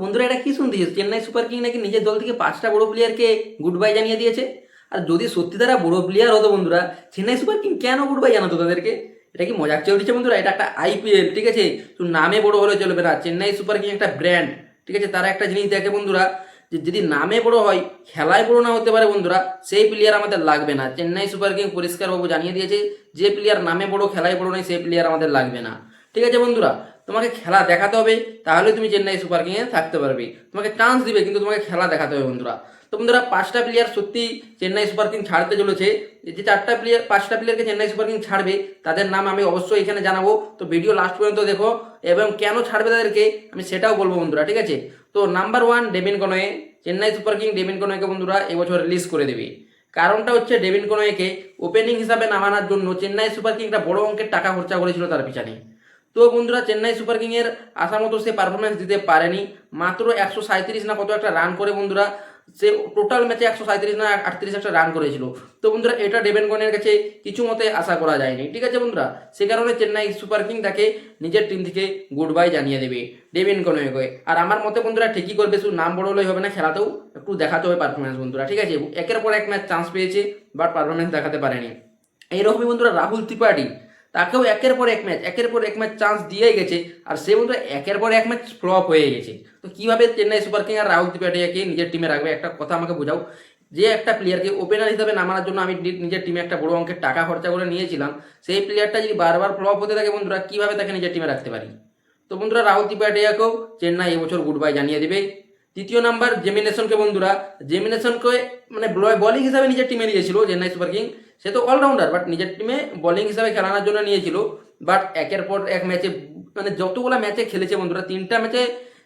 বন্ধুরা, এটা কি শুনতেছিস চেন্নাই সুপার কিং নাকি নিজের দল থেকে পাঁচটা বড় প্লেয়ারকে গুড বাই জানিয়ে দিয়েছে? আর যদি সত্যি তারা বড় প্লেয়ার হতো বন্ধুরা, চেন্নাই সুপার কিং কেন গুড বাই জানাতো তাদেরকে? এটা কি মজাক চলছে বন্ধুরা? এটা একটা আইপিএল ঠিক আছে? তো নামে বড় হলে চলবে না। চেন্নাই সুপার কিং একটা ব্র্যান্ড ঠিক আছে? তারা একটা জিনিস দেখে বন্ধুরা, যে যদি নামে বড় হয়, খেলায় বড় না হতে পারে বন্ধুরা, সেই প্লেয়ার আমাদের লাগবে না। চেন্নাই সুপার কিং পরিষ্কারবাবু জানিয়ে দিয়েছে, যে প্লেয়ার নামে বড়, খেলায় বড় নয়, সেই প্লেয়ার আমাদের লাগবে না। ঠিক আছে বন্ধুরা? তোমাকে খেলা দেখাতে হবে, তাহলে তুমি চেন্নাই সুপার কিংয়ে থাকতে পারবে। তোমাকে চান্স দিবে, কিন্তু তোমাকে খেলা দেখাতে হবে বন্ধুরা। তো বন্ধুরা, পাঁচটা প্লেয়ার সত্যি চেন্নাই সুপার কিং ছাড়তে চলেছে। যে চারটা প্লেয়ার পাঁচটা প্লেয়ারকে চেন্নাই সুপার কিং ছাড়বে, তাদের নাম আমি অবশ্যই এখানে জানাব। তো ভিডিও লাস্ট পর্যন্ত দেখো, এবং কেন ছাড়বে তাদেরকে আমি সেটাও বলব বন্ধুরা, ঠিক আছে? তো number one Devon Conway Chennai super king Devon কনয়েকে বন্ধুরা এবছর রিলিজ করে দেবে। কারণটা হচ্ছে ডেভিন কনয়েকে ওপেনিং হিসাবে নামানোর জন্য চেন্নাই সুপার কিং একটা বড় অঙ্কের টাকা খরচা করেছিল তার পিছনে। তো বন্ধুরা, চেন্নাই সুপার কিংয়ের আশা মতো সে পারফরমেন্স দিতে পারেনি। মাত্র একশো সাঁত্রিশ না, কত একটা রান করে বন্ধুরা? সে টোটাল ম্যাচে একশো সাঁত্রিশ না, আটত্রিশ একটা রান করেছিল। তো বন্ধুরা, এটা ডেভেন গনের কাছে কিছু মতে আশা করা যায়নি। ঠিক আছে বন্ধুরা? সে কারণে চেন্নাই সুপার কিং তাকে নিজের টিম থেকে গুড বাই জানিয়ে দেবে ডেভিন কনওয়েকে আর আমার মতে বন্ধুরা, ঠিকই করবে, শুধু নাম বড় হলেই হবে না, খেলাতেও একটু দেখাতে হবে পারফরমেন্স বন্ধুরা। ঠিক আছে? একের পর এক ম্যাচ চান্স পেয়েছে বাট পারফরমেন্স দেখাতে পারেনি। এইরকমই বন্ধুরা, রাহুল ত্রিপাঠী তাকেও একের পর এক ম্যাচ একের পর এক ম্যাচ চান্স দিয়েই গেছে। আর সে বন্ধুরা একের পর এক ম্যাচ ফ্লপ হয়ে গেছে। তো কীভাবে চেন্নাই সুপার কিং আর রাহুল ত্রিপাঠিয়াকে নিজের টিমে রাখবে? একটা কথা আমাকে বোঝাও। যে একটা প্লেয়ারকে ওপেনার হিসাবে নামানোর জন্য আমি নিজের টিমে একটা বড় অঙ্কের টাকা খরচা করে নিয়েছিলাম, সেই প্লেয়ারটা যদি বারবার ফ্লপ হতে থাকে বন্ধুরা, কীভাবে তাকে নিজের টিমে রাখতে পারি? তো বন্ধুরা, রাহুল ত্রিপাঠিয়াকেও চেন্নাই এবছর গুড বাই জানিয়ে দেবে। তৃতীয় নাম্বার জেমিনেশনকে বন্ধুরা জেমিনেশনকে মানে বলিং হিসাবে নিজের টিমে নিয়েছিল চেন্নাই সুপার কিং। সে তো অলরাউন্ডার বাট নিজের টিমে বলিং হিসাবে খেলানোর জন্য নিয়েছিল। বাট একের পর এক ম্যাচে মানে যতগুলো ম্যাচে খেলেছে বন্ধুরা, তিনটা ম্যাচে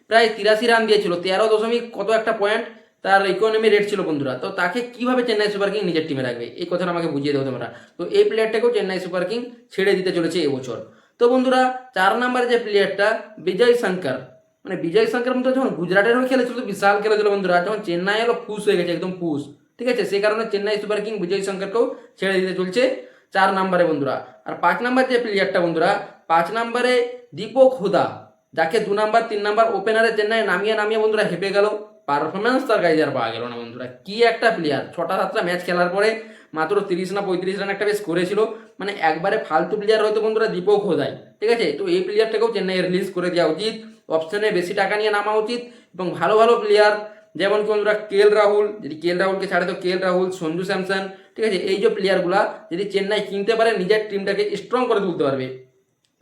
প্রায় তিরাশি রান দিয়েছিল। তেরো দশমিক কত একটা পয়েন্ট তার ইকোনমি রেট ছিল বন্ধুরা। তো তাকে কীভাবে চেন্নাই সুপার কিং নিজের টিমে রাখবে? এই কথাটা আমাকে বুঝিয়ে দেবো তোমরা। তো এই প্লেয়ারটাকেও চেন্নাই সুপার কিং ছেড়ে দিতে চলেছে এবছর তো বন্ধুরা, চার নম্বরে যে প্লেয়ারটা বিজয় শঙ্কর। মানে বিজয় শঙ্কর বন্ধুরা যখন গুজরাটের হয়ে খেলেছিল বিশাল খেলেছিল বন্ধুরা। যখন চেন্নাই এলো ফুস হয়ে গেছে, একদম ফুস ঠিক আছে? সেই কারণে চেন্নাই সুপার কিং বিজয় শঙ্করকেও ছেড়ে দিতে চলছে চার নম্বরে বন্ধুরা। আর পাঁচ নাম্বার যে প্লেয়ারটা বন্ধুরা, পাঁচ নম্বরে দীপক হুদা, যাকে দু নাম্বার, তিন নাম্বার ওপেনারে চেন্নাই নামিয়ে নামিয়ে বন্ধুরা হেঁপে গেল। পারফরমেন্স তার গাইজ আর পাওয়া গেল না বন্ধুরা। কি একটা প্লেয়ার ছটা সাতটা ম্যাচ খেলার পরে মাত্র তিরিশ না পঁয়ত্রিশ রান একটা বেশ করেছিল। মানে একবারে ফালতু প্লেয়ার হয়তো বন্ধুরা দীপক হোদাই। ঠিক আছে? তো এই প্লেয়ারটাকেও চেন্নাই রিলিজ করে দেওয়া উচিত। অপশনে বেশি টাকা নিয়ে নামা উচিত এবং ভালো ভালো প্লেয়ার যেমন কি বন্ধুরা কেএল রাহুল যদি কেল রাহুলকে ছাড়ে তো কেএল রাহুল সঞ্জু স্যামসন ঠিক আছে? এই যে প্লেয়ারগুলা যদি চেন্নাই কিনতে পারে, নিজের টিমটাকে স্ট্রং করে তুলতে পারবে।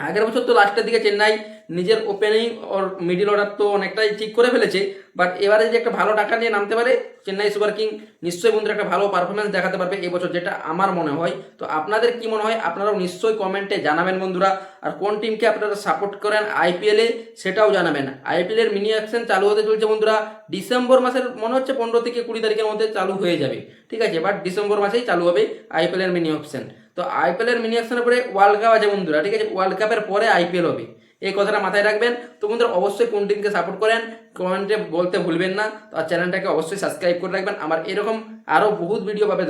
আগের বছর তো লাস্টের দিকে চেন্নাই নিজের ওপেনিং ওর মিডিল অর্ডার তো অনেকটাই ঠিক করে ফেলেছে বাট এবারে যদি একটা ভালো টাকা নিয়ে নামতে পারে, চেন্নাই সুপার কিং নিশ্চয়ই বন্ধুরা একটা ভালো পারফরমেন্স দেখাতে পারবে এবছর যেটা আমার মনে হয়। তো আপনাদের কি মনে হয়? আপনারাও নিশ্চয়ই কমেন্টে জানাবেন বন্ধুরা। আর কোন টিমকে আপনারা সাপোর্ট করেন আইপিএলে সেটাও জানাবেন। আইপিএলের মিনি অ্যাকশন চালু হতে চলছে বন্ধুরা। ডিসেম্বর মাসের মনে হচ্ছে পনেরো থেকে কুড়ি তারিখের মধ্যে চালু হয়ে যাবে। ঠিক আছে বাট ডিসেম্বর মাসেই চালু হবে আইপিএলের মিনি অপশন তো আইপিএলের মিনি অ্যাকশনের পরে ওয়ার্ল্ড কাপ আছে বন্ধুরা, ঠিক আছে? ওয়ার্ল্ড কাপের পরে আইপিএল হবে। এই কথাটা মাথায় রাখবেন। তো বন্ধুরা, অবশ্যই কোন টিমকে সাপোর্ট করেন কমেন্টে বলতে ভুলবেন না। তো চ্যানেলটাকে অবশ্যই সাবস্ক্রাইব করে রাখবেন। আমার এরকম আরও বহুত ভিডিও পাবে